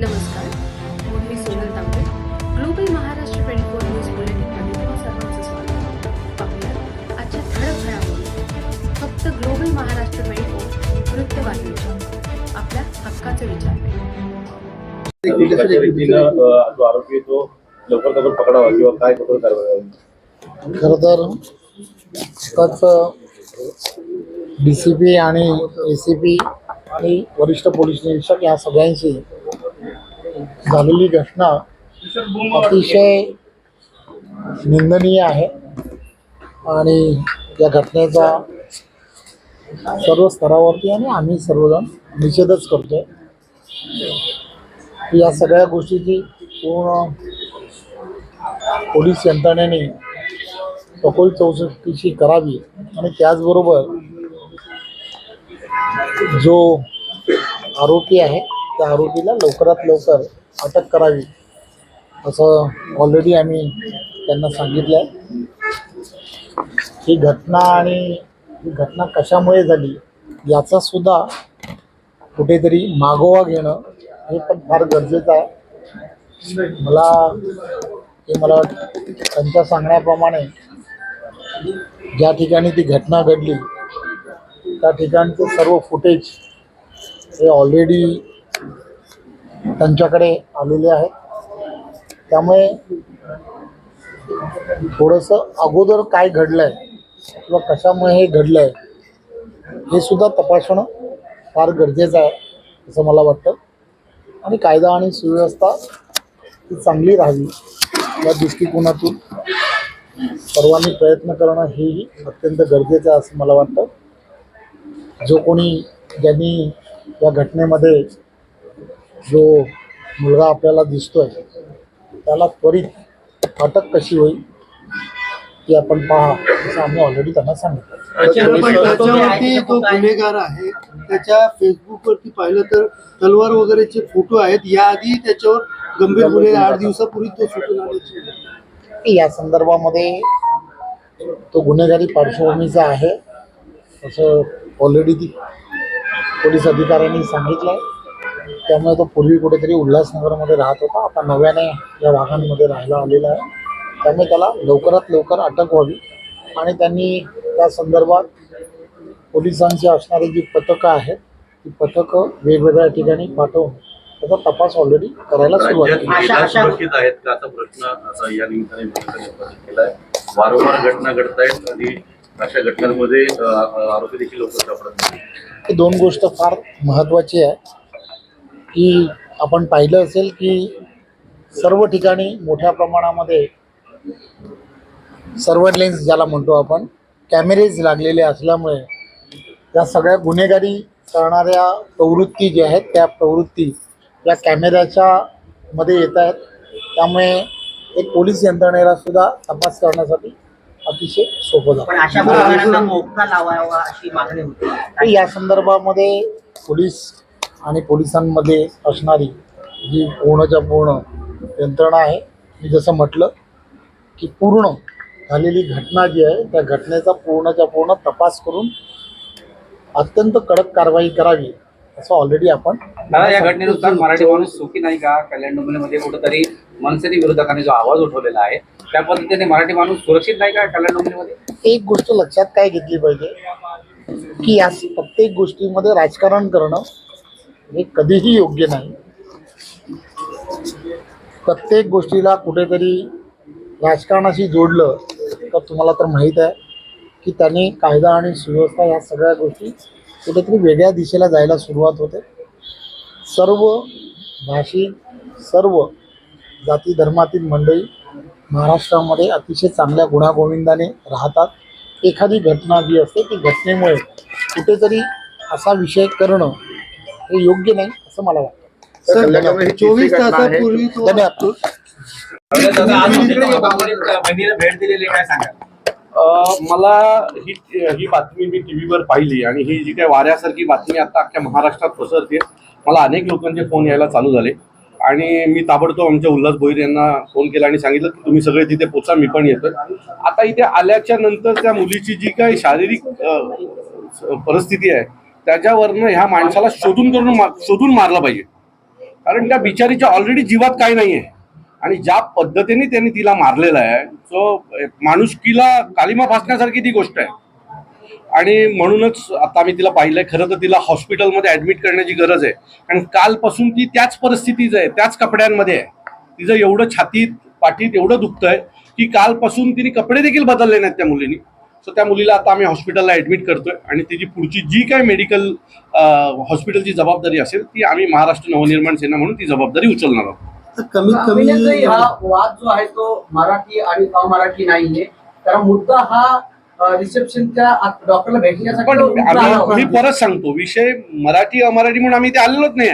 नमस्कार मी Sonal Tambe global Maharashtra twenty four news बुलेटिनमध्ये तुम्हा सर्वांचं स्वागत. पाहूया आजच्या ठळक घडामोडी. फक्त ग्लोबल महाराष्ट्र ट्वेंटी फोर वृत्तवाहिनीच्या आपल्या हक्काचे विचार. जो आरोपी तो लवकर लवकर पकडावा किंवा काय कठोर कारवाई करावी? खरं तर डी सी पी आणि ए सी पी आणि वरिष्ठ पोलीस निरीक्षक या सगळ्यांशी झालेली घटना अतिशय निंदनीय आहे. आणि या घटनेचा सर्व स्तरावरती आणि आम्ही सर्वजण निषेधच करतोय. या सगळ्या गोष्टीची पूर्ण पोलीस यंत्रणेने सखोल चौकशी करावी आणि त्याचबरोबर जो आरोपी आहे त्या आरोपीला लवकरात लवकर अटक करावी असं ऑलरेडी आम्ही त्यांना सांगितलं आहे ही घटना आणि ही घटना कशामुळे झाली याचा सुद्धा कुठेतरी मागोवा घेणं हे पण फार गरजेचं आहे. मला हे मला वाटतं त्यांच्या सांगण्याप्रमाणे ज्या ठिकाणी ती घटना घडली त्या ठिकाणचे सर्व फुटेज हे ऑलरेडी त्यांच्याकडे आलेले आहेत. त्यामुळे थोडंसं अगोदर काय घडलं आहे किंवा कशामुळे हे घडलं आहे हे सुद्धा तपासणं फार गरजेचं आहे असं मला वाटतं. आणि कायदा आणि सुव्यवस्था ही चांगली राहावी या दृष्टिकोनातून सर्वांनी प्रयत्न करणं हेही अत्यंत गरजेचं आहे असं मला वाटतं. जो कोणी ज्यांनी या घटनेमध्ये जो मुलगा आपल्याला दिसतोय त्याला त्वरित अटक कशी होईल ती आपण पहा असं आम्ही ऑलरेडी त्यांना सांगितलं. पण त्याच्यावरती तो गुन्हेगार आहे. त्याच्या फेसबुक वरती पाहिलं तर तलवार वगैरेचे फोटो आहेत. याआधी त्याच्यावर गंभीर गुन्हे आठ दिवसापूर्वी तो सुटून आल्याचे या संदर्भामध्ये तो गुन्हेगारी पार्श्वभूमीचा आहे असं ऑलरेडी ती पोलीस अधिकाऱ्यांनी सांगितलं आहे त्यामुळे तो पूर्वी कुठेतरी उल्हासनगरमध्ये राहत होता. आता नव्याने या भागांमध्ये राहायला आलेला आहे. त्यामुळे त्याला लवकरात लवकर अटक व्हावी. आणि त्यांनी त्या संदर्भात पोलिसांची असणारी जी पथकं आहेत ती पथकं वेगवेगळ्या ठिकाणी पाठवून त्याचा तपास ऑलरेडी करायला सुरुवात आहेत का? असा प्रश्न असा या निमित्ताने पोलिसांनी उपस्थित केलाय वारंवार घटना घडत आहेत आणि अशा घटनांमध्ये आरोपी देखील लवकर सापडत नाही ही दोन गोष्ट फार महत्त्वाची आहे. की आपण पाहिलं असेल की सर्व ठिकाणी मोठ्या प्रमाणामध्ये सर्वलेन्स ज्याला म्हणतो आपण कॅमेरेज लागलेले असल्यामुळे त्या सगळ्या गुन्हेगारी करणाऱ्या प्रवृत्ती ज्या आहेत त्या प्रवृत्ती या कॅमेऱ्याच्या मध्ये येत आहेत. त्यामुळे एक पोलीस यंत्रणेला सुद्धा तपास करण्यासाठी अतिशय सोपं जातं. तर या संदर्भामध्ये पोलीस आणि पोलिसांमध्ये असणारी जी पूर्णच्या पूर्ण यंत्रणा आहे मी जसं म्हटलं की पूर्ण झालेली घटना जी आहे त्या घटनेचा पूर्णच्या पूर्ण तपास करून अत्यंत कडक कारवाई करावी असं ऑलरेडी आपण दादा या घटनेनुसार मराठी माणूस सुखी नाही का? कल्याण डोंबिवलीमध्ये कुठेतरी मनसेनी विरोधकांनी जो आवाज उठवलेला आहे त्या पद्धतीने मराठी माणूस सुरक्षित नाही का कल्याण डोंबिवलीमध्ये? एक गोष्ट लक्षात काय घेतली पाहिजे की या प्रत्येक गोष्टीमध्ये राजकारण करणं हे कधीही योग्य नाही. प्रत्येक गोष्टीला कुठेतरी राजकारणाशी जोडलं तर तुम्हाला तर माहीत आहे की त्यांनी कायदा आणि सुव्यवस्था या सगळ्या गोष्टी कुठेतरी वेगळ्या दिशेला जायला सुरुवात होते. सर्व भाषिक सर्व जाती धर्मातील मंडळी महाराष्ट्रामध्ये अतिशय चांगल्या गुणागोविंदाने राहतात. एखादी घटना जी असते ती घटनेमुळे कुठेतरी असा विषय करणं हे योग्य नाही असं मला वाटतं. सर चोवीस तासापूर्वी धन्यवाद. भेट दिलेली काय सांगा अ, मला ही ही बातमी मी टी व्हीवर पाहिली आणि ही जी काय वाऱ्यासारखी बातमी आता अख्ख्या महाराष्ट्रात पसरते मला अनेक लोकांचे फोन यायला चालू झाले. आणि मी ताबडतोब आमच्या उल्हास भोईर यांना फोन केला आणि सांगितलं की तुम्ही सगळे तिथे पोचा मी पण येतोय. आता इथे आल्याच्यानंतर त्या मुलीची जी काही शारीरिक परिस्थिती आहे त्याच्यावरनं ह्या माणसाला शोधून करून मा- शोधून मारलं पाहिजे. कारण त्या बिचारीच्या ऑलरेडी जीवात नाही आहे आणि ज्या पद्धतीने त्यांनी तिला मारलेला आहे तो माणुसकीला कालिमा फासण्यासारखी ती गोष्ट आहे. आणि म्हणूनच आता आम्ही तिला पाहिलंय खरं तर तिला हॉस्पिटलमध्ये ऍडमिट करण्याची गरज आहे. आणि कालपासून ती त्याच परिस्थितीच आहे त्याच कपड्यांमध्ये आहे. तिचं एवढं छातीत पाठीत एवढं दुखतंय की कालपासून तिने कपडे देखील बदलले नाहीत त्या मुलीनी. सो त्या मुलीला आता आम्ही हॉस्पिटलला ऍडमिट करतोय आणि तिची पुढची जी काय मेडिकल हॉस्पिटलची जबाबदारी असेल ती आम्ही महाराष्ट्र नवनिर्माण सेना म्हणून ती जबाबदारी उचलणार आहोत. तर कमीत कमी हा वाद जो आहे तो मराठी आणि अमराठी नाहीये. कारण मुद्दा हा रिसेप्शनच्या डॉक्टरला भेटण्यासाठी. मी परत सांगतो विषय मराठी अमराठी म्हणून आम्ही ते आलेलोच नाही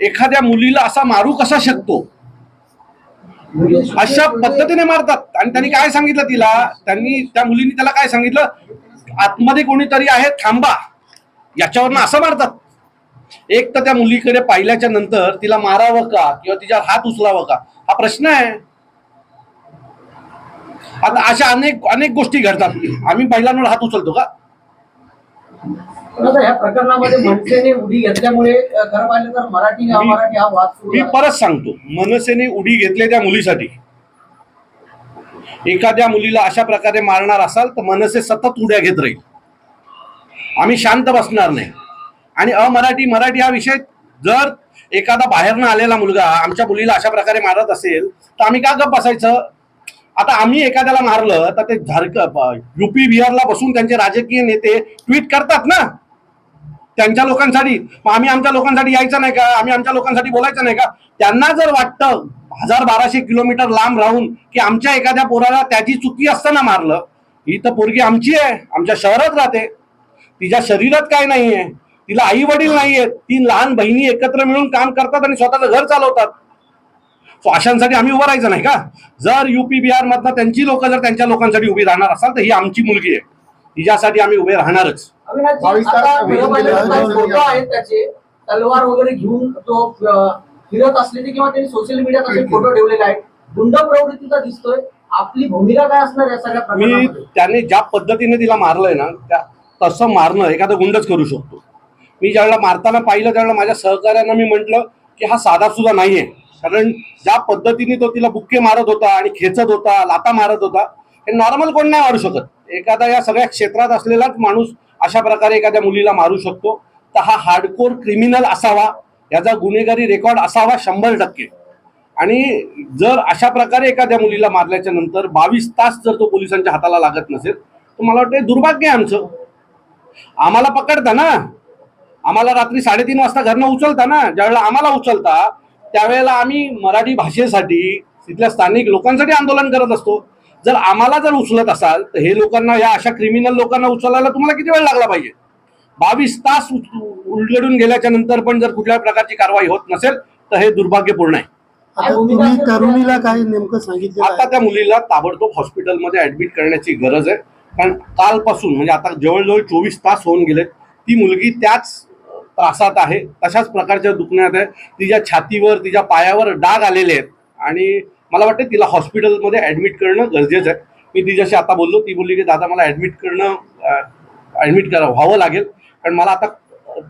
एखाद्या मुलीला असा मारू कसा शकतो? अशा पद्धतीने मारतात. आणि त्यांनी काय सांगितलं तिला? त्यांनी त्या मुलींनी त्याला काय सांगितलं? आतमध्ये कोणीतरी आहे थांबा. याच्यावरनं असं मारतात. एक तर त्या मुलीकडे पाहिल्याच्या नंतर तिला मारावं का? किंवा तिच्यावर हात उचलावं का? हा प्रश्न आहे. आता अशा अनेक अनेक गोष्टी घडतात. आम्ही पहिल्यांदा हात उचलतो का? पण आता ह्या प्रकरणामध्ये मनसेने उडी घेतल्यामुळे अ, खरं पाहिलं तर मराठी आणि अमराठी हा वाद सुरू मी. परत सांगतो मनसेने उडी घेतली त्या मुलीसाठी. एखाद्या मुलीला अशा प्रकारे मारणार असाल तर मनसे सतत उड्या घेत राहील. आम्ही शांत बसणार नाही. आणि अमराठी मराठी हा विषय जर एखादा बाहेरनं आलेला मुलगा आमच्या मुलीला अशा प्रकारे मारत असेल तर आम्ही का गप बसायचं? आता आम्ही एखाद्याला मारलं तर ते झारक युपी बिहारला बसून त्यांचे राजकीय नेते ट्विट करतात ना? त्यांच्या लोकांसाठी. मग आम्ही आमच्या लोकांसाठी यायचं नाही का? आम्ही आमच्या लोकांसाठी बोलायचं नाही का? त्यांना जर वाटतं हजार बाराशे किलोमीटर लांब राहून की आमच्या एखाद्या पोराला त्याची चुकी असताना मारलं ही तर पोरगी आमची आहे आमच्या शहरात राहते. तिच्या शरीरात काय नाहीये. तिला आई वडील नाहीयेत. तीन लहान बहिणी एकत्र मिळून काम करतात आणि स्वतःचं घर चालवतात. सो अशांसाठी आम्ही उभं राहायचं नाही का? जर युपी बिहार मधनं त्यांची लोक जर त्यांच्या लोकांसाठी उभी राहणार असाल तर ही आमची मुलगी आहे. तिच्यासाठी आम्ही उभे राहणारच. तलवार वगैरे घेऊन तो फिरत असलेले किंवा त्यांनी सोशल मीडियात असे फोटो ठेवलेले आहेत. गुंड प्रवृत्तीचा दिसतोय. आपली भूमिका काय असणार या सगळ्या मी त्याने ज्या पद्धतीने तिला मारलंय ना त्या तसं मारणं एखादा गुंडच करू शकतो. मी ज्यावेळेला मारताना पाहिलं त्यावेळेला माझ्या सहकाऱ्यांना मी म्हटलं की हा साधा सुद्धा नाहीये. कारण ज्या पद्धतीने तो तिला बुक्के मारत होता आणि खेचत होता लाता मारत होता हे नॉर्मल कोण नाही मारू शकत. एखादा या सगळ्या क्षेत्रात असलेलाच माणूस अशा प्रकारे एखाद्या मुलीला मारू शकतो. तर हा हार्डकोर क्रिमिनल असावा याचा गुन्हेगारी रेकॉर्ड असावा शंभर टक्के. आणि जर अशा प्रकारे एखाद्या मुलीला मारल्याच्या नंतर बावीस तास जर तो पोलिसांच्या हाताला लागत नसेल तर मला वाटतं दुर्भाग्य आहे आमचं. आम्हाला पकडता ना. आम्हाला रात्री साडेतीन वाजता घरनं उचलता ना. ज्यावेळेला आम्हाला उचलता त्यावेळेला आम्ही मराठी भाषेसाठी तिथल्या स्थानिक लोकांसाठी आंदोलन करत असतो. जर आम्हाला जर उचलत असाल तर हे लोकांना या अशा क्रिमिनल लोकांना उचलायला तुम्हाला किती वेळ लागला पाहिजे? बावीस तास उलगडून गेल्याच्यानंतर पण जर कुठल्या प्रकारची कारवाई होत नसेल तर हे दुर्भाग्यपूर आहे. तरुणीला काय नेमकं सांगितलं आता त्या मुलीला ताबडतोब हॉस्पिटलमध्ये ऍडमिट करण्याची गरज आहे. कारण कालपासून म्हणजे आता जवळजवळ चोवीस तास होऊन गेलेत ती मुलगी त्याच त्रासात आहे. तशाच प्रकारच्या दुखण्यात आहे. तिच्या छातीवर तिच्या पायावर डाग आलेले आहेत. आणि मला वाटतं तिला हॉस्पिटलमध्ये ऍडमिट करणं गरजेचं आहे. मी तिच्याशी आता बोललो. ती बोलली की दादा मला ऍडमिट करणं ऍडमिट करा व्हावं लागेल. कारण मला आता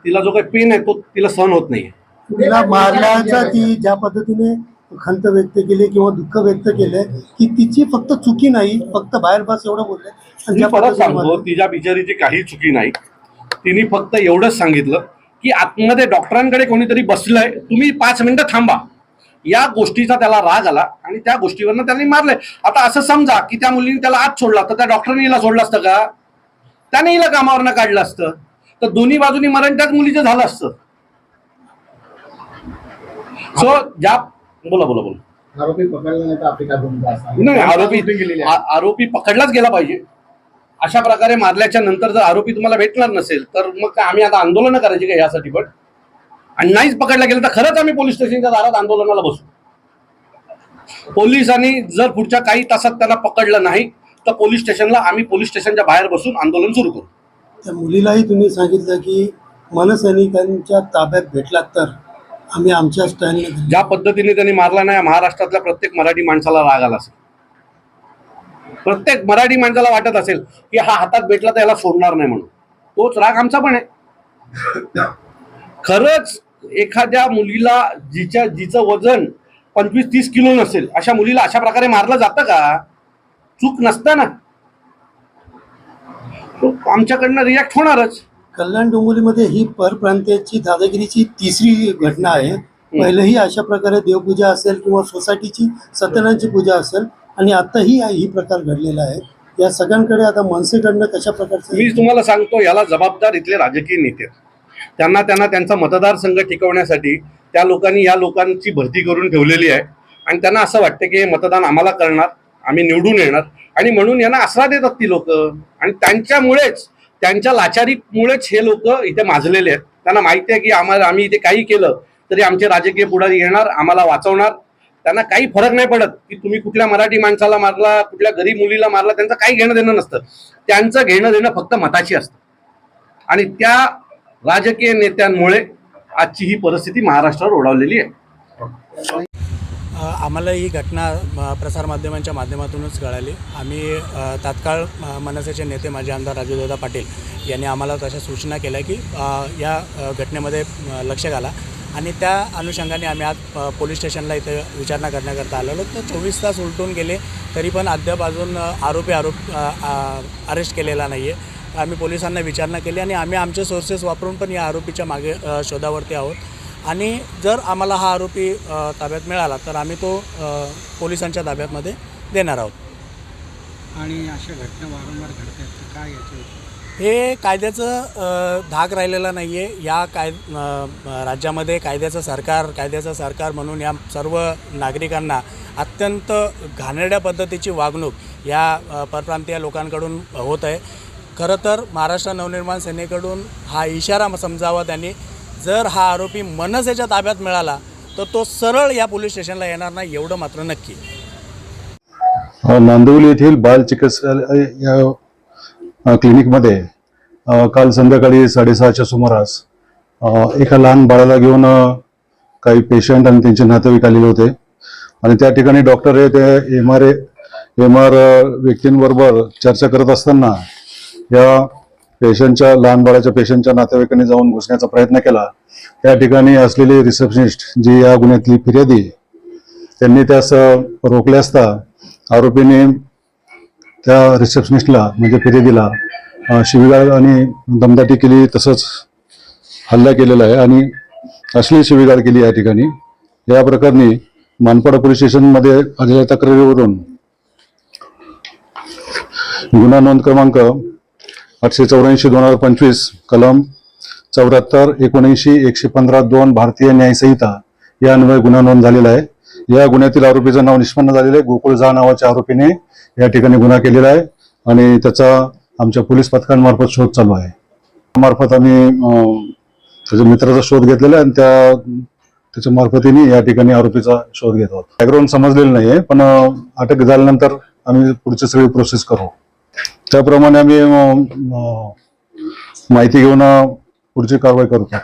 तिला जो काही पेन आहे तो तिला सहन होत नाही तिला मारल्याचा ती ज्या पद्धतीने खंत व्यक्त केली किंवा दुःख व्यक्त केलंय की तिची फक्त चुकी नाही फक्त बाहेर बस एवढं बोलले. परत सांगतो. तिच्या बिचारीची काही चुकी नाही. तिने फक्त एवढंच सांगितलं की आतमध्ये डॉक्टरांकडे कोणीतरी बसलंय तुम्ही पाच मिनिटं थांबा. या गोष्टीचा त्याला राग आला आणि त्या गोष्टीवरनं त्यांनी मारलंय. आता असं समजा की त्या मुलीने त्याला आत सोडला तर त्या डॉक्टरने हिला सोडलं असतं का? त्याने हिला कामावरनं काढलं असतं. तर दोन्ही बाजूनी मरण त्याच मुलीचं झालं असतं. सो ज्या बोला बोला बोला. आरोपी पकडला नाही आरोपी आरोपी पकडलाच गेला पाहिजे. अशा प्रकारे मारल्याच्या नंतर जर आरोपी तुम्हाला भेटणार नसेल तर मग काय आम्ही आता आंदोलन करायची का यासाठी पण? आणि नाहीच पकडला गेलं तर खरंच आम्ही पोलीस स्टेशनच्या दारात आंदोलनाला बसू. पोलिसांनी जर पुढच्या काही तासात त्यांना पकडलं नाही तर पोलीस स्टेशनला आम्ही पोलीस स्टेशनच्या बाहेर बसून आंदोलन सुरू करू. त्या मुलीलाही तुम्ही सांगितलं की मनसैनिकांच्या ताब्यात भेटला तर आम्ही आमच्या स्टँडने ज्या पद्धतीने त्यांनी मारला नाही महाराष्ट्रातल्या प्रत्येक मराठी माणसाला राग आला असेल. प्रत्येक मराठी माणसाला वाटत असेल की हा हातात भेटला तर याला सोडणार नाही म्हणून. तोच राग आमचा पण आहे. खरंच एखाद्या मुलीला जिच्या जिचं वजन पंचवीस तीस किलो नसेल अशा मुलीला अशा प्रकारे मारलं जातं का? चूक नसतं ना तो आमच्याकडनं रिॲक्ट होणारच. कल्याण डोंबिवलीमध्ये ही परप्रांतीयाची दादागिरीची तिसरी घटना आहे. पहिलेही अशा प्रकारे देवपूजा असेल किंवा सोसायटीची सत्यनारायणची पूजा असेल आणि आताही ही प्रकार घडलेला आहे. या सगळ्यांकडे आता मनसेकडनं कशा प्रकारचं मी तुम्हाला सांगतो याला जबाबदार इथले राजकीय नेते त्यांना त्यांना त्यांचा मतदारसंघ टिकवण्यासाठी त्या लोकांनी या लोकांची भरती करून ठेवलेली आहे. आणि त्यांना असं वाटतं की हे मतदान आम्हाला करणार आम्ही निवडून येणार. आणि म्हणून यांना आसरा देतात ती लोक. आणि त्यांच्यामुळेच त्यांच्या लाचारीमुळेच हे लोक इथे माजलेले आहेत. त्यांना माहिती आहे की आम्हाला आम्ही इथे काही केलं तरी आमचे राजकीय पुढारी येणार आम्हाला वाचवणार. त्यांना काही फरक नाही पडत की तुम्ही कुठल्या मराठी माणसाला मारला कुठल्या गरीब मुलीला मारला त्यांचं काही घेणं देणं नसतं. त्यांचं घेणं देणं फक्त मताची असतं. आणि त्या राजकीय नेत्यांमुळे आजची ही परिस्थिती महाराष्ट्रावर ओढावलेली आहे. आम्हाला ही घटना प्रसारमाध्यमांच्या माध्यमातूनच कळाली. आम्ही तात्काळ मनसेचे नेते माजी आमदार राजूदादा पाटील यांनी आम्हाला तशा सूचना केल्या की या घटनेमध्ये लक्ष घाला. आणि त्या अनुषंगाने आम्ही आज पोलीस स्टेशनला इथे विचारणा करण्याकरता आलेलो तर चोवीस तास उलटून गेले तरी पण अद्याप अजून आरोपी आरोप अरेस्ट केलेला नाही आहे आम्ही पोलिसांना विचारणा केली आणि आम्ही आमचे सोर्सेस वापरून पण या आरोपीच्या मागे शोधावरती आहोत. आणि जर आम्हाला हा आरोपी ताब्यात मिळाला तर आम्ही तो पोलिसांच्या ताब्यातमध्ये देणार आहोत. आणि अशा घटना वारंवार घडतात काय याचं हे कायद्याचं धाक राहिलेला नाही आहे या काय राज्यामध्ये कायद्याचं सरकार कायद्याचं सरकार म्हणून या सर्व नागरिकांना अत्यंत घाणेरड्या पद्धतीची वागणूक या परप्रांतीय लोकांकडून होत आहे. खरं तर महाराष्ट्र नवनिर्माण सेनेकडून हा इशारा समजावा त्यांनी. जर हा आरोपी मनसेच्या ताब्यात मिळाला तर तो सरळ या पोलीस स्टेशनला येणार नाही एवढं मात्र नक्की. नांदिवली येथील बाल चिकित्सालय क्लिनिकमध्ये काल संध्याकाळी साडेसहाच्या सुमारास एका लहान बाळाला घेऊन काही पेशंट आणि त्यांचे नातेवाईक आलेले होते. आणि त्या ठिकाणी डॉक्टर हे ते एम आर एम आर व्यक्तींबरोबर चर्चा करत असताना या पेशंटच्या लहान बाळाच्या पेशंटच्या नातेवाईकांनी जाऊन घुसण्याचा प्रयत्न केला. त्या ठिकाणी असलेली रिसेप्शनिस्ट जी या गुन्ह्यातली फिर्यादी त्यांनी त्यास रोखले असता आरोपीने त्या रिसेप्शनिस्टला म्हणजे फिरेदीला शिवीगाळ आणि दमदाटी केली तसंच हल्ला केलेला आहे आणि अश्लील शिवीगाळ केली या ठिकाणी. या प्रकरणी मानपाडा पोलीस स्टेशनमध्ये आलेल्या तक्रारीवरून गुन्हा नोंद क्रमांक आठशे चौऱ्याऐंशी दोन हजार पंचवीस कलम चौऱ्याहत्तर एकोणऐंशी एकशे पंधरा दोन भारतीय न्यायसंहिता या अन्वय गुन्हा नोंद झालेला आहे. या गुन्ह्यातील आरोपीचं नाव निष्पन्न झालेलं आहे. गोकुळ झा नावाच्या आरोपीने या ठिकाणी गुन्हा केलेला आहे आणि त्याचा आमच्या पोलीस पथकांमार्फत शोध चालू आहे. मार्फत आम्ही त्याच्या मित्राचा शोध घेतलेला आहे आणि त्या त्याच्या मार्फतीने या ठिकाणी आरोपीचा शोध घेत आहोत. बॅकग्राऊंड समजलेलं नाही आहे पण अटक झाल्यानंतर आम्ही पुढची सगळी प्रोसेस करू. त्याप्रमाणे आम्ही माहिती घेऊन पुढची कारवाई करतो.